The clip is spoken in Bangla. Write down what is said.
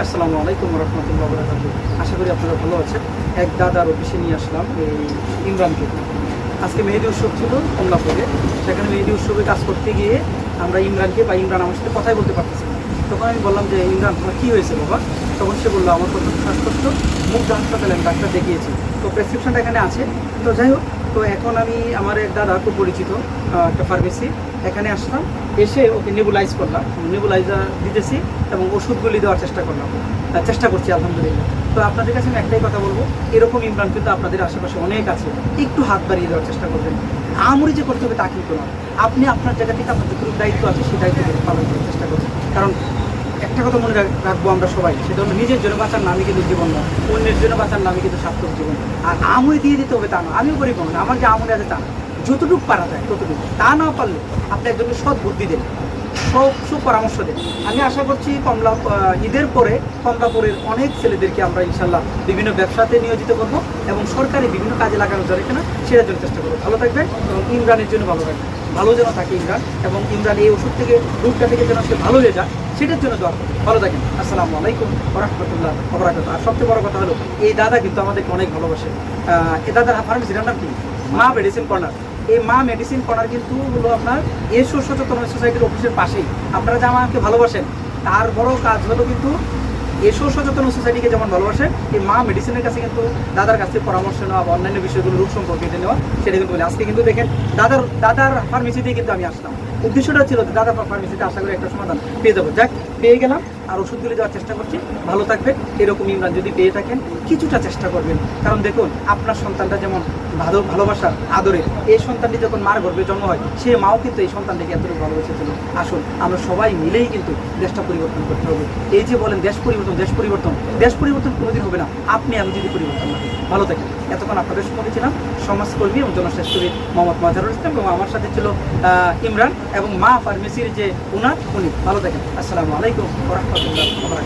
আসসালামু আলাইকুম রহমতুল্লাহ বরাকাতু আশা করি আপনারা ভালো আছেন। এক দাদার অফিসে নিয়ে আসলাম এই ইমরানকে। আজকে মেহেদি উৎসব ছিল কমলাপুরে সেখানে মেহেদি উৎসবে কাজ করতে গিয়ে আমরা ইমরানকে বা ইমরান আমার সাথে কথাই বলতে পারতেছি তখন আমি বললাম যে, ইমরান, তোমার কী হয়েছে বাবা? তখন সে বলল, আমার প্রথম শ্বাসকষ্ট, মুখ হাসপাতালে আমি ডাক্তার দেখিয়েছি। তো প্রেসক্রিপশনটা এখানে আছে। তো যাই হোক তো এখন আমি আমার এক দাদা খুব পরিচিত একটা ফার্মেসি এখানে আসলাম, এসে ওকে নেবুলাইজ করলাম নেবুলাইজার দিতেছি এবং ওষুধগুলি দেওয়ার চেষ্টা করলাম। চেষ্টা করছি, আলহামদুলিল্লাহ। তো আপনাদের কাছে আমি একটাই কথা বলব, এরকম ইমরান কিন্তু আপনাদের আশেপাশে অনেক আছে, একটু হাত বাড়িয়ে দেওয়ার চেষ্টা করবেন। আমরি যে করতে হবে তা কিন্তু না আপনি আপনার জায়গা থেকে আপনার যতটুকু দায়িত্ব আছে, সেই দায়িত্ব পালন করার চেষ্টা করবেন। কারণ একটা কথা মনে রাখব আমরা সবাই, সেটা হলো নিজের জন্য বাঁচার নামই কিন্তু জীবন না অন্যের জন্য বাঁচার নামই কিন্তু সার্থক জীবন। আর আমই দিয়ে দিতে হবে তা না আমিও করি না আমার যে আমলে আছে তা না যতটুকু পারা যায় ততটুকু। তা না পারলে আপনি একজনকে সৎ বুদ্ধি দেন সব সুপরামর্শ দেন। আমি আশা করছি কমলা ঈদের পরে কমলাপুরের অনেক ছেলেদেরকে আমরা ইনশাল্লাহ বিভিন্ন ব্যবসাতে নিয়োজিত করব এবং সরকারি বিভিন্ন কাজে লাগানো যাবে কিনা সেটার জন্য চেষ্টা করব। ভালো থাকবেন এবং ইমরানের জন্য ভালো থাকবেন। ভালো যেন থাকে ইমরান এবং ইমরান এই ওষুধ থেকে রোগটা থেকে যেন সে ভালো হয়ে যায় সেটার জন্য দোয়া করবেন। ভালো থাকেন। আসসালামু আলাইকুম রহমতুল্লাহ অবরাকাত আর সবচেয়ে বড় কথা হলো এই দাদা কিন্তু আমাদেরকে অনেক ভালোবাসে। এই দাদার ফার্মেসিটার নাম কি মা। মেডিসিন কর্নার এই মা মেডিসিন কর্নার কিন্তু হলো আপনার এসো সচেতন সোসাইটির অফিসের পাশেই। আপনারা যে আমাকে ভালোবাসেন তার বড় কাজ হলো কিন্তু এসো সচেতন সোসাইটিকে যেমন ভালোবাসে এই মা মেডিসিনের কাছে কিন্তু দাদার কাছ থেকে পরামর্শ নেওয়া বা অন্যান্য বিষয়গুলো রোগ সম্পর্কে নেওয়া সেটা কিন্তু বলে। আজকে কিন্তু দেখেন দাদার দাদার ফার্মেসিতেই কিন্তু আমি আসলাম। উদ্দেশ্যটা ছিল যে দাদার ফার্মেসিতে আশা করি একটা সমাধান পেয়ে যাব। যাক, পেয়ে গেলাম আর ওষুধগুলি দেওয়ার চেষ্টা করছি। ভালো থাকবেন এরকম ইমরান যদি পেয়ে থাকেন, কিছুটা চেষ্টা করবেন। কারণ দেখুন, আপনার সন্তানটা যেমন ভালো ভালোবাসার আদরে, এই সন্তানটি যখন মার গর্ভে জন্ম হয়, সে মাও কিন্তু এই সন্তানটিকে এতটুকু ভালোবেসেছিল। আসুন, আমরা সবাই মিলেই কিন্তু দেশটা পরিবর্তন করতে হবে। এই যে বলেন, দেশ পরিবর্তন দেশ পরিবর্তন দেশ পরিবর্তন কোনোদিন হবে না। আপনি আমি যদি পরিবর্তন না। ভালো থাকেন এতক্ষণ আপনাদের সঙ্গে ছিলাম সমাজকর্মী এবং জনস্বাস্থ্যবিদ মোহাম্মদ মাজারুল ইসলাম এবং আমার সাথে ছিল ইমরান এবং মা ফার্মেসির যে উনার উনি। ভালো থাকেন। আসসালামু আলাইকুম রহমতুল্লাহ